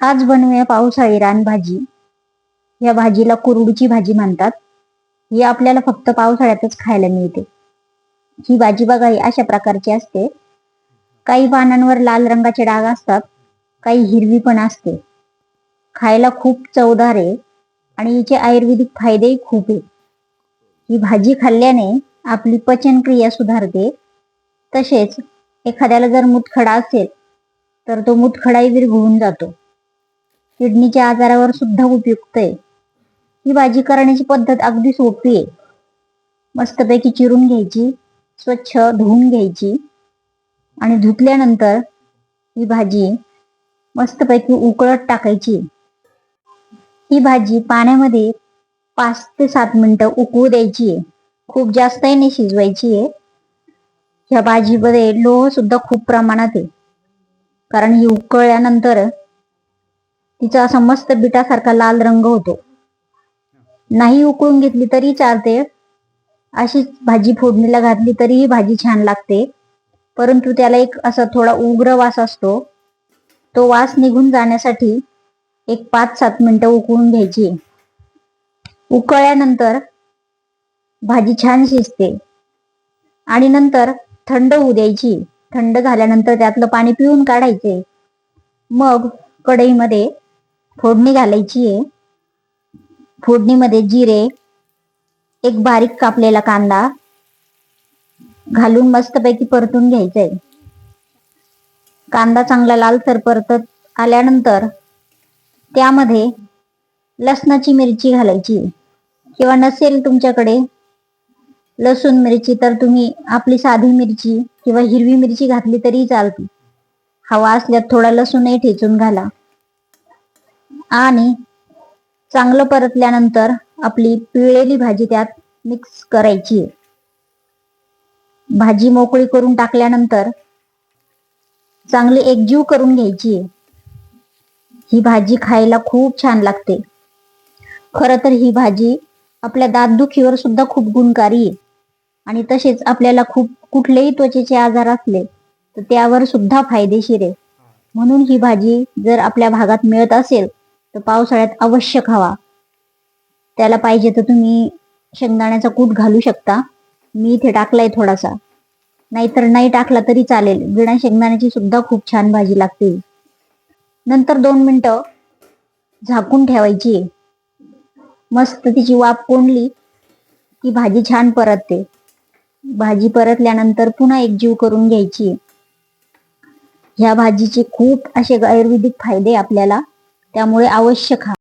आज बनवूया पावसाळी रानभाजी. या भाजीला कुरडूची भाजी म्हणतात. ही आपल्याला फक्त पावसाळ्यातच खायला मिळते. ही भाजी बघा ही अशा प्रकारची असते. काही पानांवर लाल रंगाचे डाग असतात काही हिरवी पण असते. खायला खूप चवदार आहे आणि हिचे आयुर्वेदिक फायदेही खूप आहे ही भाजी खाल्ल्याने आपली पचनक्रिया सुधारते. तसेच एखाद्याला जर मुतखडा असेल तर तो मुतखडाही विरघळून जातो. किडनीच्या आजारावर सुद्धा उपयुक्त आहे. ही भाजी करण्याची पद्धत अगदी सोपी आहे. मस्तपैकी चिरून घ्यायची स्वच्छ धुवून घ्यायची आणि धुतल्यानंतर ही भाजी मस्तपैकी उकळत टाकायची. ही भाजी पाण्यामध्ये पाच ते सात मिनिटं उकळू द्यायची आहे. खूप जास्तही नाही शिजवायची आहे. ह्या भाजीमध्ये लोह सुद्धा खूप प्रमाणात आहे. कारण ही उकळल्यानंतर तिचा असा मस्त बिटासारखा लाल रंग होतो. नाही उकळून घेतली तरी चालते. अशीच भाजी फोडणीला घातली तरीही भाजी छान लागते. परंतु त्याला एक असा थोडा उग्र वास असतो. तो वास निघून जाण्यासाठी एक पाच सात मिनिटं उकळून घ्यायची. उकळल्यानंतर भाजी छान शिजते. आणि नंतर थंड होऊ द्यायची. थंड झाल्यानंतर त्यातलं पाणी पिऊन काढायचे. मग कढईमध्ये फोडणी घालायची आहे. फोडणीमध्ये जिरे एक बारीक कापलेला कांदा घालून मस्तपैकी परतून घ्यायचंय. कांदा चांगला लालसर परतत आल्यानंतर त्यामध्ये लसणाची मिरची घालायची. किंवा नसेल तुमच्याकडे लसूण मिरची तर तुम्ही आपली साधी मिरची किंवा हिरवी मिरची घातली तरी चालते. हवा असल्यात थोडा लसूणही ठेचून घाला. आणि चांगलं परतल्यानंतर आपली पिळलेली भाजी त्यात मिक्स करायची. भाजी मोकळी करून टाकल्यानंतर चांगली एकजीव करून घ्यायची. ही भाजी खायला खूप छान लागते. खर तर ही भाजी आपल्या दातदुखीवर सुद्धा खूप गुणकारी आहे. आणि तसेच आपल्याला खूप कुठलेही त्वचेचे आजार असले तर त्यावर सुद्धा फायदेशीर आहे. म्हणून ही भाजी जर आपल्या भागात मिळत असेल तर पावसाळ्यात अवश्य खावा. त्याला पाहिजे तर तुम्ही शेंगदाण्याचा कूट घालू शकता. मी इथे टाकलाय थोडासा. नाहीतर नाही टाकला तरी चालेल. बिना शेंगदाण्याची सुद्धा खूप छान भाजी लागते. नंतर दोन मिनटं झाकून ठेवायची. मस्त तिची वाफ कोंडली की भाजी छान परतते. भाजी परतल्यानंतर पुन्हा एक जीव करून घ्यायची. ह्या भाजीचे खूप असे आयुर्वेदिक फायदे आपल्याला. त्यामुळे अवश्य खा